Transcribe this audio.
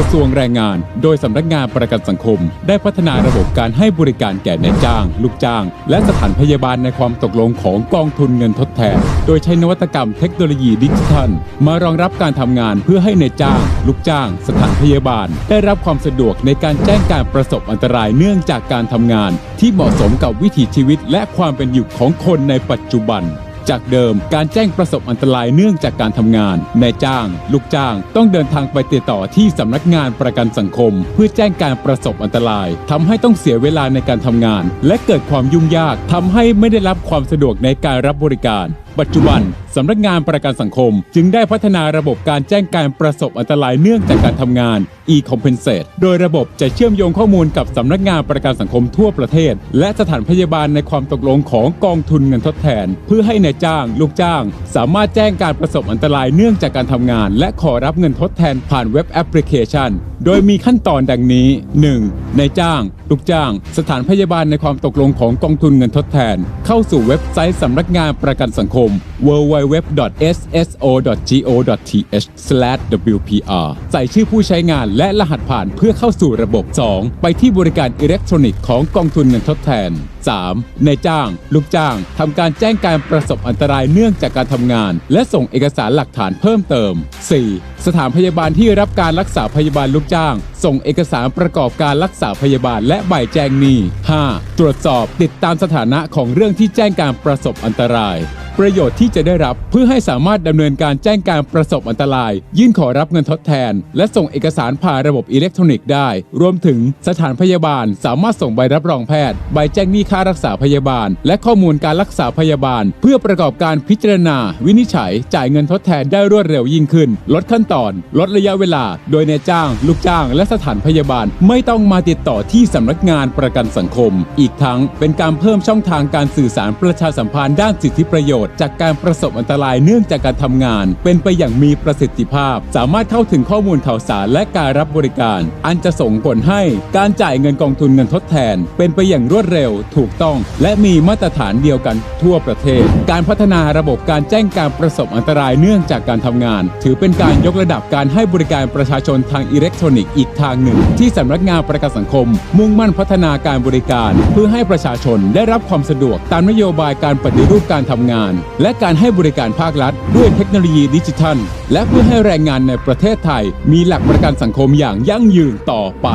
ระทรวงแรงงาน โดยสำนักงานประกันสังคม ได้พัฒนาระบบการให้บริการแก่นายจ้าง ลูกจ้าง และสถานพยาบาลในความตกลงของกองทุนเงินทดแทน โดยใช้นวัตกรรมเทคโนโลยีดิจิทัล มารองรับการทำงานเพื่อให้นายจ้าง ลูกจ้าง สถานพยาบาล ได้รับความสะดวกในการแจ้งการประสบอันตรายเนื่องจากการทำงาน ที่เหมาะสมกับวิถีชีวิตและความเป็นอยู่ของคนในปัจจุบัน จากเดิมการแจ้งประสบอันตรายเนื่องจากการทำงานนายจ้าง ลูกจ้าง ต้องเดินทางไปติดต่อที่สำนักงานประกันสังคม เพื่อแจ้งการประสบอันตรายทำให้ต้องเสียเวลาในการทำงาน และเกิดความยุ่งยากทำให้ไม่ได้รับความสะดวกในการรับบริการปัจจุบันสำนักงานประกันสังคม จึงได้พัฒนาระบบการแจ้งการประสบอันตรายเนื่องจากการทำงาน e-compensate โดยระบบจะเชื่อมโยงข้อมูลกับสำนักงานประกันสังคมทั่วประเทศ และสถานพยาบาลในความตกลงของกองทุนเงินทดแทน เพื่อให้นายจ้าง ลูกจ้าง สามารถแจ้งการประสบอันตรายเนื่องจากการทำงาน และขอรับเงินทดแทนผ่านเว็บแอปพลิเคชัน โดยมีขั้นตอนดังนี้ 1. นายจ้าง ลูกจ้าง สถานพยาบาลในความตกลงของกองทุนเงินทดแทน เข้าสู่เว็บไซต์สำนักงานประกันสังคมม www.sso.go.th/wpr ใส่ชื่อผู้ใช้งานและรหัสผ่านเพื่อเข้าสู่ระบบ 2. ไปที่บริการอิเล็กทรอนิกส์ของกองทุนเงินทดแทน 3. นายจ้าง ลูกจ้างทำการแจ้งการประสบอันตรายเนื่องจากการทำงาน และส่งเอกสารหลักฐานเพิ่มเติม 4. สถานพยาบาลที่รับการรักษาพยาบาลลูกจ้าง ส่งเอกสารประกอบการรักษาพยาบาลและใบแจ้งหนี้ 5. ตรวจสอบติดตามสถานะของเรื่องที่แจ้งการประสบอันตราย ประโยชน์ที่จะได้รับเพื่อให้สามารถดำเนินการแจ้งการประสบอันตราย ยื่นขอรับเงินทดแทน และส่งเอกสารผ่านระบบอิเล็กทรอนิกส์ได้ รวมถึงสถานพยาบาลสามารถส่งใบรับรองแพทย์ ใบแจ้งหนี้ค่ารักษาพยาบาล และข้อมูลการรักษาพยาบาล เพื่อประกอบการพิจารณา วินิจฉัย จ่ายเงินทดแทนได้รวดเร็วยิ่งขึ้น ลดขั้นตอน ลดระยะเวลา โดยนายจ้าง ลูกจ้าง และสถานพยาบาล ไม่ต้องมาติดต่อที่สำนักงานประกันสังคม อีกทั้งเป็นการเพิ่มช่องทางการสื่อสารประชาสัมพันธ์ด้านสิทธิประโยชน์จากการประสบอันตรายเนื่องจากการทำงาน เป็นไปอย่างมีประสิทธิภาพ สามารถเข้าถึงข้อมูลข่าวสารและการรับบริการ อันจะส่งผลให้การจ่ายเงินกองทุนเงินทดแทน เป็นไปอย่างรวดเร็ว ถูกต้อง และมีมาตรฐานเดียวกันทั่วประเทศ การพัฒนาระบบการแจ้งการประสบอันตรายเนื่องจากการทำงาน ถือเป็นการยกระดับการให้บริการประชาชนทางอิเล็กทรอนิกส์อีกทางหนึ่ง ที่สำนักงานประกันสังคม มุ่งมั่นพัฒนาการบริการ เพื่อให้ประชาชนได้รับความสะดวกตามนโยบายการปฏิรูปการทำงาน และการให้บริการภาครัฐ ด้วยเทคโนโลยีดิจิทัล และเพื่อให้แรงงานในประเทศไทย มีหลักประกันสังคมอย่างยั่งยืนต่อไป